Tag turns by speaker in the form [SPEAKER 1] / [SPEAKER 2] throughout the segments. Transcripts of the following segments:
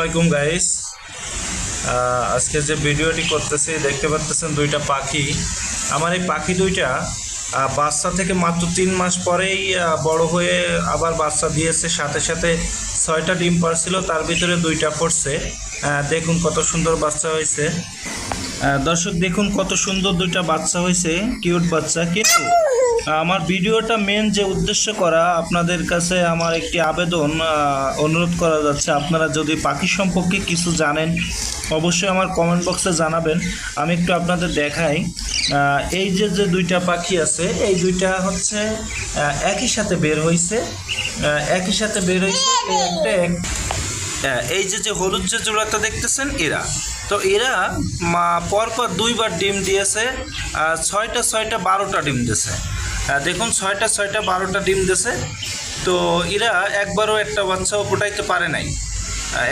[SPEAKER 1] আলাইকুম গাইস আজকে যে ভিডিওটি করতেছি, দেখতে পাচ্ছেন দুইটা পাখি। আমার এই পাখি দুইটা বাচ্চা থেকে মাত্র তিন মাস পরেই বড় হয়ে আবার বাচ্চা দিয়েছে। সাথে সাথে ছয়টা ডিম পারছিল তার ভিতরে দুইটা পড়ছে। দেখুন কত সুন্দর বাচ্চা হয়েছে। দর্শক দেখুন কত সুন্দর দুইটা বাচ্চা হয়েছে কিউট বাচ্চা, কিন্তু আমার ভিডিওটা মেন যে উদ্দেশ্য করা আপনাদের কাছে আমার একটি আবেদন অনুরোধ করা যাচ্ছে, আপনারা যদি পাখি সম্পর্কে কিছু জানেন, অবশ্যই আমার কমেন্ট বক্সে জানাবেন, আমি একটু আপনাদের দেখাই। এই যে যে দুইটা পাখি আছে, এই দুইটা হচ্ছে একই সাথে বের হয়েছে একই সাথে বের হয়েছে একটা এক- এই যে যে হলুদ যে জোড়াটা দেখতেছেন, এরা। তো এরা পরপর দুইবার ডিম দিয়েছে ছয়টা ছয়টা বারোটা ডিম দিয়েছে। দেখুন, ছয়টা ছয়টা বারোটা ডিম দিয়েছে। তো এরা একবারও একটা বাচ্চাও ফোটাইতে পারে নাই।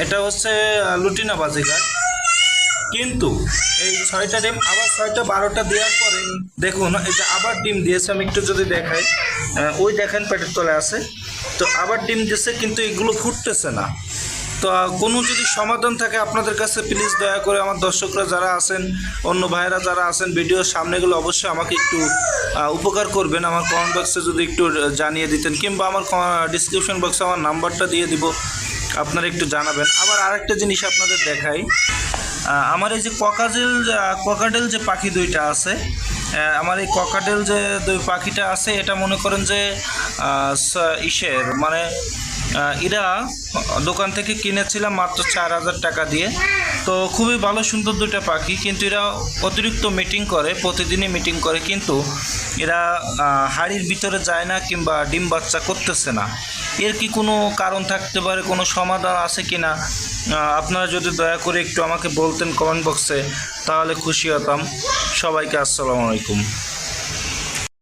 [SPEAKER 1] এটা হচ্ছে লুটিনা বাজিঘাট কিন্তু এই ছয়টা ডিম, আবার ছয়টা বারোটা দেওয়ার পরে, দেখুন, এই যে আবার ডিম দিয়েছে, আমি একটু যদি দেখাই। ওই দেখেন, পেটের তলে আছে। তো আবার ডিম দিয়েছে, কিন্তু এগুলো ফুটতেছে না। তো কোনো যদি সমাধান থাকে আপনাদের কাছে প্লিজ দয়া করে আমার দর্শকরা যারা আছেন, অন্য ভাইয়েরা যারা আছেন ভিডিওর সামনেগুলো অবশ্যই আমাকে একটু উপকার করবেন। আমার কমেন্ট বক্সে যদি একটু জানিয়ে দিতেন, কিংবা আমার ডিসক্রিপশন বক্সে আমার নাম্বারটা দিয়ে দিব, আপনারা একটু জানাবেন। আবার আরেকটা জিনিস আপনাদের দেখাই আমার এই যে ককাজেল ককাডেল যে পাখি দুইটা আছে আমার এই ককাডেল যে দুই পাখিটা আছে, এটা মনে করেন যে ইসের মানে এরা দোকান থেকে কিনেছিলাম মাত্র চার হাজার টাকা দিয়ে। তো খুবই ভালো সুন্দর দুটা পাখি, কিন্তু এরা অতিরিক্ত মিটিং করে, প্রতিদিনই মিটিং করে, কিন্তু এরা হাড়ির ভিতরে যায় না কিংবা ডিম বাচ্চা করতেছে না। এর কি কোনো কারণ থাকতে পারে, কোনো সমাধান আছে কি না আপনারা যদি দয়া করে একটু আমাকে বলতেন কমেন্ট বক্সে তাহলে খুশি হতাম। সবাইকে আসসালামু আলাইকুম।